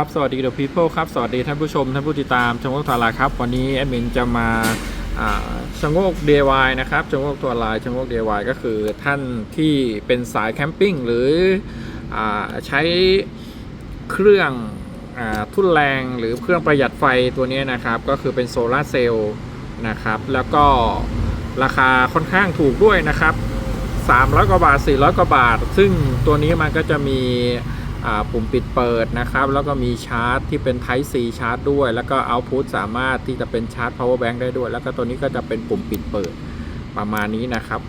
ครับสวัสดี The People ครับ สวัสดีท่านผู้ชม ท่านผู้ติดตามชงโงกตัวลายครับ วันนี้แอดมินจะมาชงโงก DIY นะครับชงโงกตัวลายชงโงก DIY ก็คือท่านที่เป็นสายแคมปิ้งหรืออใช้เครื่องอทุ่นแรงหรือเครื่องประหยัดไฟตัวนี้นะครับ ก็คือเป็นโซลาร์เซลล์นะครับ แล้วก็ราคาค่อนข้างถูกด้วยนะครับ 300 กว่าบาท 400 กว่าบาท ซึ่งตัวนี้มันก็จะมี ปุ่มปิดเปิดนะครับ แล้วก็มีชาร์จที่เป็น Type C ชาร์จด้วย แล้วก็ Output สามารถที่จะเป็นชาร์จ Power Bank ได้ด้วย แล้วก็ตัวนี้ก็จะเป็นปุ่มปิดเปิดประมาณนี้นะครับ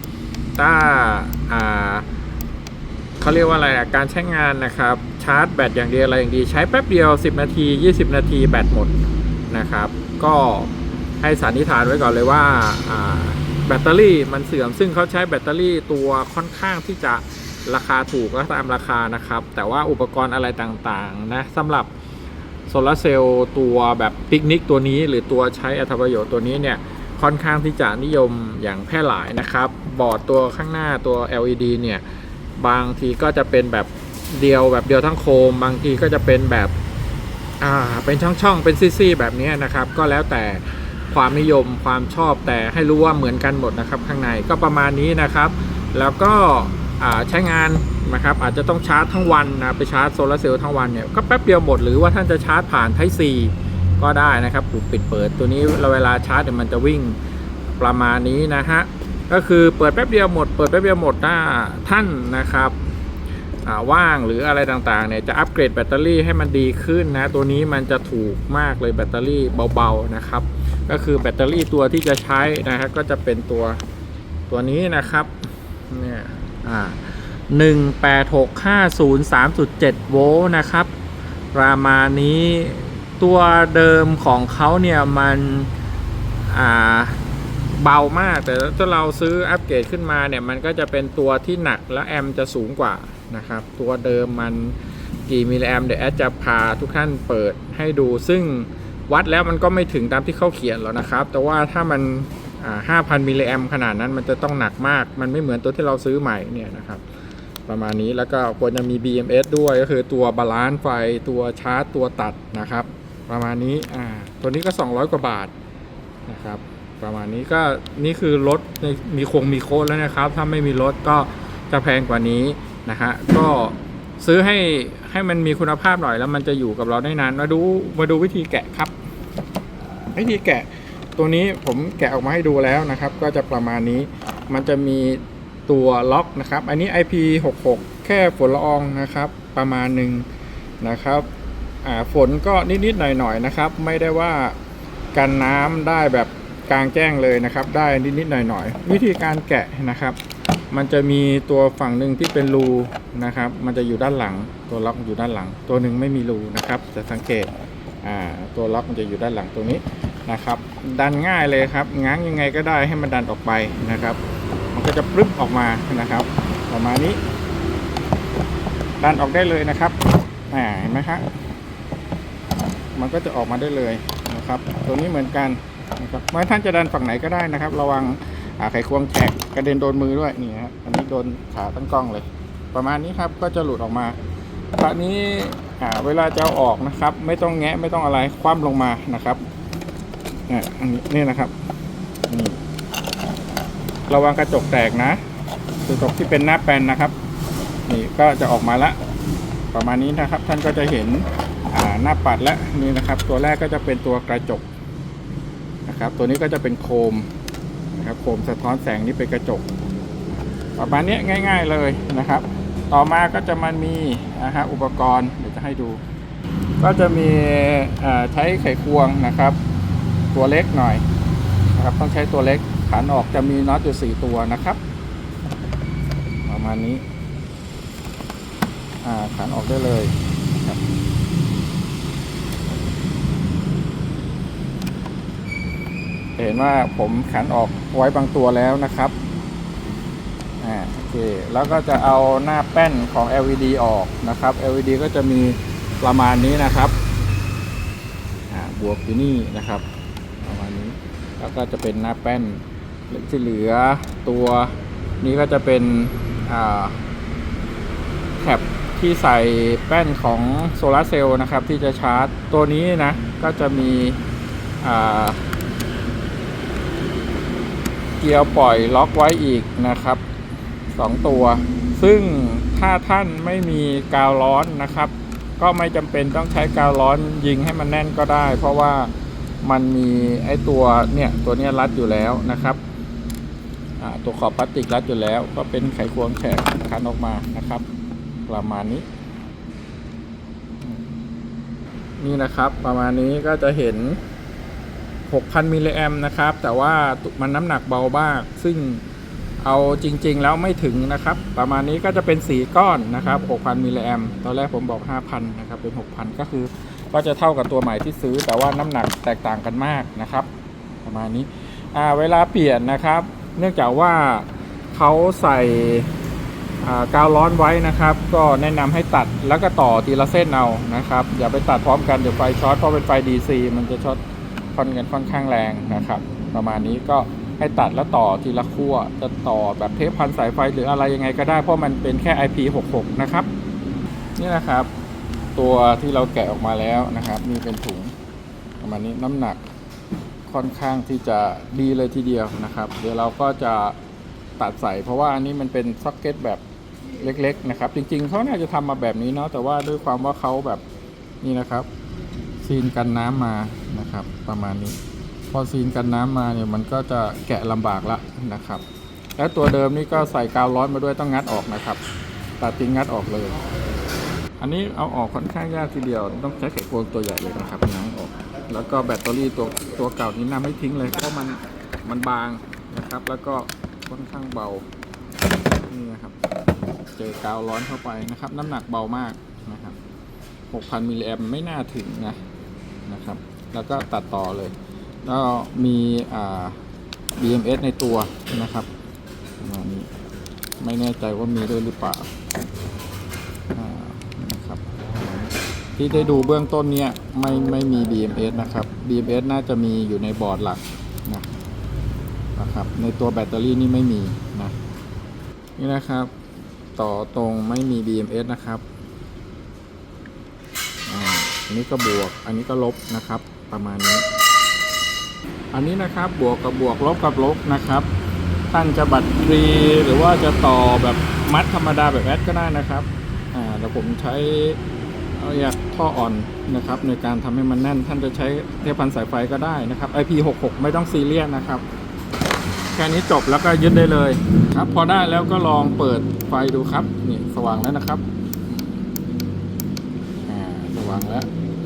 ถ้าเขาเรียกว่าอะไรอะการใช้งานนะครับ ชาร์จแบตอย่างเดียวอะไรอย่างดี ใช้แป๊บเดียว 10 นาที 20 นาทีแบตหมดนะครับ ก็ให้สันนิษฐานไว้ก่อนเลยว่าอ่าแบตเตอรี่มันเสื่อมซึ่งเขาใช้แบตเตอรี่ตัวค่อนข้างที่จะ ราคาถูกและตามราคานะครับ แต่ว่าอุปกรณ์อะไรต่างๆนะสำหรับโซลาเซลล์ตัวแบบปิกนิกตัวนี้หรือตัวใช้อัตประโยชน์ตัวนี้เนี่ยค่อนข้างที่จะนิยมอย่างแพร่หลายนะครับ บอร์ดตัวข้างหน้าตัว LED เนี่ยบางทีก็จะเป็นแบบเดียวแบบเดียวทั้งโคม บางทีก็จะเป็นแบบอ่าเป็นช่องๆเป็นซี่ๆแบบนี้นะครับ ก็แล้วแต่ความนิยมความชอบแต่ให้รู้ว่าเหมือนกันหมดนะครับ ข้างในก็ประมาณนี้นะครับ แล้วก็ ใช้งานนะครับอาจจะต้องชาร์จทั้งวันนะไปชาร์จโซลาร์เซลล์ทั้งวันเนี่ยก็แป๊บเดียวหมดหรือว่าท่านจะชาร์จผ่าน Type C ก็ได้นะครับปุ่มปิดเปิดตัวนี้เราเวลาชาร์จเนี่ยมันจะวิ่งประมาณนี้นะฮะก็คือเปิดแป๊บเดียวหมดเปิดแป๊บเดียวหมดถ้าท่านนะครับว่างหรืออะไรต่างๆเนี่ยจะอัปเกรดแบตเตอรี่ให้มันดีขึ้นนะตัวนี้มันจะถูกมากเลยแบตเตอรี่เบาๆนะครับ ก็คือแบตเตอรี่ตัวที่จะใช้นะครับก็จะเป็นตัวตัวนี้นะครับเนี่ย อ่าหนึ่งแปดหกห้าศูนย์สามจุดเจ็ดโวลต์นะครับ ประมาณนี้ตัวเดิมของเขาเนี่ยมันเบามาก แต่ถ้าเราซื้ออัปเกรดขึ้นมาเนี่ย มันก็จะเป็นตัวที่หนักและแอมจะสูงกว่านะครับ ตัวเดิมมันกี่มิลลิแอมเดี๋ยวแอดจะพาทุกท่านเปิดให้ดู ซึ่งวัดแล้วมันก็ไม่ถึงตามที่เขาเขียนหรอกนะครับ แต่ว่าถ้ามัน ห้าพันมิลลิแอมขนาดนั้นมันจะต้องหนักมาก มันไม่เหมือนตัวที่เราซื้อใหม่เนี่ยนะครับประมาณนี้แล้วก็ควรจะมี BMS ด้วยก็คือตัวบาลานซ์ไฟตัวชาร์จตัวตัดนะครับ ประมาณนี้อ่าตัวนี้ก็ 200 กว่าบาทนะครับ ประมาณนี้ก็นี่คือรถมีคงมีโค้ดแล้วนะครับ ถ้าไม่มีรถก็จะแพงกว่านี้นะฮะก็ซื้อให้ให้มันมีคุณภาพหน่อยแล้วมันจะอยู่กับเราได้นานมาดูมาดูวิธีแกะครับ วิธีแกะ ตัวนี้ผมแกะออกมาให้ดูแล้วนะครับ ก็จะประมาณนี้มันจะมีตัวล็อกนะครับ อันนี้ IP66 แค่ฝนละอองนะครับ ประมาณหนึ่งนะครับฝนก็นิดๆหน่อยๆนะครับ ไม่ได้ว่ากันน้ำได้แบบกลางแจ้งเลยนะครับ ได้นิดๆหน่อยๆ วิธีการแกะนะครับ มันจะมีตัวฝั่งหนึ่งที่เป็นรูนะครับ มันจะอยู่ด้านหลัง ตัวล็อกอยู่ด้านหลัง ตัวหนึ่งไม่มีรูนะครับ จะสังเกตตัวล็อกมันจะอยู่ด้านหลังตัวนี้ นะครับ ดันง่ายเลยครับ ง้างยังไงก็ได้ให้มันดันออกไปนะครับ มันก็จะปรึ๊บออกมานะครับ ประมาณนี้ ดันออกได้เลยนะครับเห็นไหมครับมันก็จะออกมาได้เลยนะครับ ตัวนี้เหมือนกันนะครับไม่ท่านจะดันฝั่งไหนก็ได้นะครับ ระวังอ่าไขควงแตกกระเด็นโดนมือด้วยนี่ฮะอันนี้โดนขาตั้งกล้องเลย ประมาณนี้ครับก็จะหลุดออกมาคราวนี้อ่าเวลาจะเอาออกนะครับ ไม่ต้องแงะไม่ต้องอะไรคว่ำลงมานะครับ เนี่ยอันนี้นี่นะครับนี่ระวังกระจกแตกนะกระจกที่เป็นหน้าแปนนะครับ นี่ก็จะออกมาละประมาณนี้นะครับ ท่านก็จะเห็นหน้าปัดและนี่นะครับ ตัวแรกก็จะเป็นตัวกระจกนะครับ ตัวนี้ก็จะเป็นโคมนะครับโคมสะท้อนแสงนี่เป็นกระจก ประมาณนี้ง่าย ๆเลยนะครับ ต่อมาก็จะมันมีนะฮะอุปกรณ์เดี๋ยวจะให้ดู ก็จะมีใช้ไขควงนะครับ ตัวเล็กหน่อยนะครับ ต้องใช้ตัวเล็กขันออกจะมีน็อตอยู่สี่ตัวนะครับ ประมาณนี้อ่าขันออกได้เลยครับเห็นว่าผมขันออกไว้บางตัวแล้วนะครับอ่าโอเคแล้วก็จะเอาหน้าแป้นของ LED ออกนะครับ LED ก็จะมีประมาณนี้นะครับอ่าบวกอยู่นี่นะครับ แล้วก็จะเป็นหน้าแป้นที่เหลือตัวนี้ก็จะเป็นแคปที่ใส่แป้นของโซลาร์เซลล์นะครับ ที่จะชาร์จตัวนี้นะก็จะมีเกียร์ปล่อยล็อกไว้อีกนะครับสองตัว ซึ่งถ้าท่านไม่มีกาวร้อนนะครับ ก็ไม่จำเป็นต้องใช้กาวร้อนยิงให้มันแน่นก็ได้ เพราะว่า มันมีไอ้ตัวเนี่ยตัวเนี้ยรัดอยู่แล้วนะครับตัวขอบพลาสติกรัดอยู่แล้ว ก็เป็นไขควงแฉกคันออกมานะครับ ประมาณนี้ นี่นะครับประมาณนี้ก็จะเห็น 6,000 มิลลิแอมนะครับ แต่ว่ามันน้ำหนักเบามากซึ่งเอาจริง ๆ แล้วไม่ถึงนะครับ ประมาณนี้ก็จะเป็นสีก้อนนะครับ 6,000 มิลลิแอมตอนแรกผมบอก 5,000 นะครับ เป็น 6,000 ก็คือ ก็จะเท่ากับตัวใหม่ที่ซื้อ แต่ว่าน้ำหนักแตกต่างกันมากนะครับ ประมาณนี้เวลาเปลี่ยนนะครับ เนื่องจากว่าเขาใส่กาวร้อนไว้นะครับ ก็แนะนำให้ตัดแล้วก็ต่อทีละเส้นเอานะครับ อย่าไปตัดพร้อมกันเดี๋ยวไฟช็อตเพราะเป็นไฟ DC มันจะช็อตค่อนกันค่อนข้างแรงนะครับ ประมาณนี้ก็ให้ตัดแล้วต่อทีละขั้วจะต่อแบบเทปพันสายไฟหรืออะไรยังไงก็ได้เพราะมันเป็นแค่ IP66 นะครับ นี่นะครับ ตัวที่เราแกะออกมาแล้วนะครับนี่เป็นถุงประมาณนี้น้ำหนักค่อนข้างที่จะดีเลยทีเดียวนะครับ เดี๋ยวเราก็จะตัดใส่เพราะว่าอันนี้มันเป็นซ็อกเก็ตแบบเล็กๆนะครับ จริงๆเขาน่าจะทำมาแบบนี้เนาะแต่ว่าด้วยความว่าเขาแบบนี่นะครับ ซีนกันน้ำมานะครับ ประมาณนี้ พอซีนกันน้ำมาเนี่ยมันก็จะแกะลำบากละนะครับ แล้วตัวเดิมนี่ก็ใส่กาวร้อนมาด้วยต้องงัดออกนะครับ ตัดทิ้งงัดออกเลย อันนี้เอาออกค่อนข้างยากทีเดียว ต้องใช้ไขควงตัวใหญ่เลยนะครับง้างออก แล้วก็แบตเตอรี่ตัวตัวเก่านี้นำไม่ทิ้งเลยเพราะมันมันบางนะครับ แล้วก็ค่อนข้างเบานี่นะครับ เจอกาวร้อนเข้าไปนะครับ น้ำหนักเบามากนะครับ 6,000มิลลิแอมไม่น่าถึงนะนะครับ แล้วก็ตัดต่อเลยแล้วมีอ่า BMS ในตัวนะครับมาณนี้ไม่แน่ใจว่ามีด้วยหรือเปล่า ที่ได้ดูเบื้องต้นเนี่ยไม่ไม่มี BMS นะครับ BMS น่าจะมีอยู่ในบอร์ดหลักนะนะครับ ในตัวแบตเตอรี่นี่ไม่มีนะนี่นะครับ ต่อตรงไม่มี BMS นะครับอันนี้ก็บวก อันนี้ก็ลบนะครับ ประมาณนี้ อันนี้นะครับบวกกับบวกลบกับลบนะครับ ท่านจะบัตรฟรีหรือว่าจะต่อแบบมัดธรรมดาแบบแอดก็ได้นะครับ อ่าเดี๋ยวผมใช้ เอาอยากท่ออ่อนนะครับ ในการทำให้มันแน่น ท่านจะใช้เทปพันสายไฟก็ได้นะครับ IP66 ไม่ต้องซีเรียสนะครับแค่นี้จบแล้วก็ยึดได้เลยครับ พอได้แล้วก็ลองเปิดไฟดูครับนี่สว่างแล้วนะครับสว่างแล้ว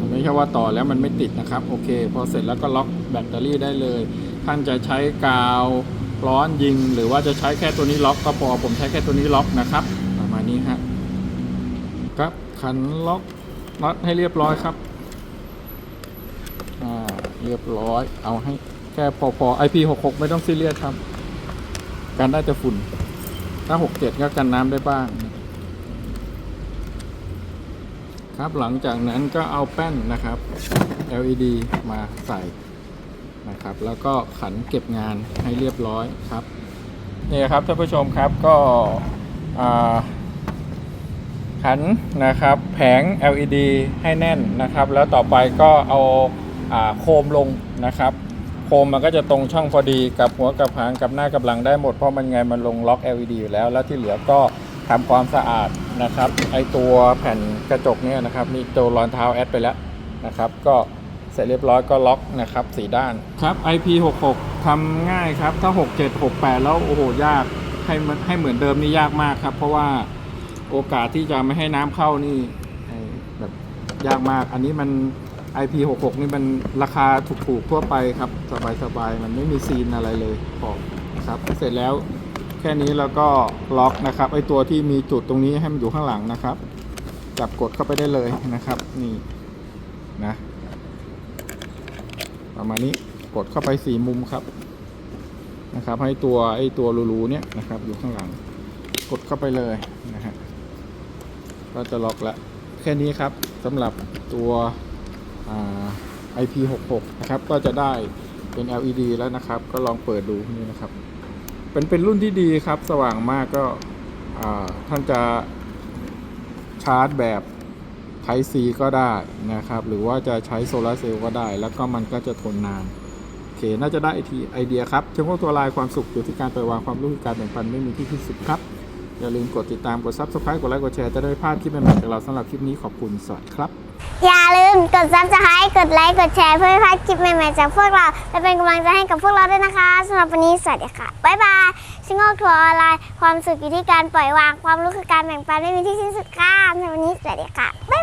ไม่ใช่ว่าต่อแล้วมันไม่ติดนะครับ โอเค พอเสร็จแล้วก็ล็อกแบตเตอรี่ได้เลย ท่านจะใช้กาวร้อนยิง หรือว่าจะใช้แค่ตัวนี้ล็อกก็พอผมใช้แค่ตัวนี้ล็อกนะครับ ประมาณนี้ฮะครับขันล็อก น็อตให้เรียบร้อยครับอ่าเรียบร้อย เอาให้แค่พอพอ IP66 ไม่ต้องซีเรียสครับ กันได้แต่ฝุ่น ถ้า 67 ก็กันน้ำได้บ้าง ครับหลังจากนั้นก็เอาแป้นนะครับ LED มาใส่นะครับ แล้วก็ขันเก็บงานให้เรียบร้อยครับนี่ครับท่านผู้ชมครับก็อ่า ขันนะครับแผง LED ให้แน่นนะครับ แล้วต่อไปก็เอาอาโคมลงนะครับ โคมมันก็จะตรงช่องพอดีกับหัวกับหางกับหน้ากับหลังได้หมดเพราะมันไงมันลงล็อก LED อยู่แล้ว แล้วที่เหลือก็ทำความสะอาดนะครับ ไอตัวแผ่นกระจกเนี่ยนะครับนี่ตัวรอนเท้าแอดไปแล้วนะครับ ก็เสร็จเรียบร้อยก็ล็อกนะครับสีด้านครับ IP66 ทำง่ายครับ ถ้า 67 68 แล้วโอ้โหยากให้ให้เหมือนเดิมนี่ยากมากครับ เพราะว่า โอกาสที่จะไม่ให้น้ำเข้านี่แบบยากมาก อันนี้มัน IP66 นี่มันราคาถูกๆทั่วไปครับ สบายๆ มันไม่มีซีนอะไรเลยขอบนะครับ เสร็จแล้วแค่นี้แล้วก็ล็อกนะครับไอตัวที่มีจุดตรงนี้ให้มันอยู่ข้างหลังนะครับ จับกดเข้าไปได้เลยนะครับ นี่นะประมาณนี้กดเข้าไปสี่มุมครับนะครับ ให้ตัวไอตัวรูๆเนี่ยนะครับ อยู่ข้างหลัง กดเข้าไปเลยนะฮะ ก็จะล็อกแล้วแค่นี้ครับสำหรับตัว IP66 นะครับ ก็จะได้เป็น LED แล้วนะครับ ก็ลองเปิดดูนี่นะครับ เป็นเป็นรุ่นที่ดีครับ สว่างมากก็ท่านจะชาร์จแบบไทซีก็ได้นะครับ หรือว่าจะใช้โซลาเซลล์ก็ได้ แล้วก็มันก็จะทนนานโอเค น่าจะได้ไอทีไอเดียครับเฉพาะตัวลายความสุขอยู่ที่การปล่อยวางความรู้คือการแบ่งปันไม่มีที่ที่สุดครับ อย่าลืมกดติดตามกด subscribe กดไลค์กดแชร์จะได้ไม่พลาดคลิปใหม่ๆจากเราสำหรับคลิปนี้ขอบคุณสวัสดีครับ อย่าลืมกดซับสไครต์กดไลค์กดแชร์เพื่อไม่พลาดคลิปใหม่ๆจากพวกเรา และเป็นกำลังใจให้กับพวกเราด้วยนะคะสำหรับวันนี้สวัสดีค่ะบ๊ายบายชิงโง่ทัวร์ออนไลน์ความสุขอยู่ที่การปล่อยวางความรู้คือการแบ่งปันไม่มีที่สิ้นสุดค่ะสำหรับวันนี้สวัสดีค่ะบ๊ายบาย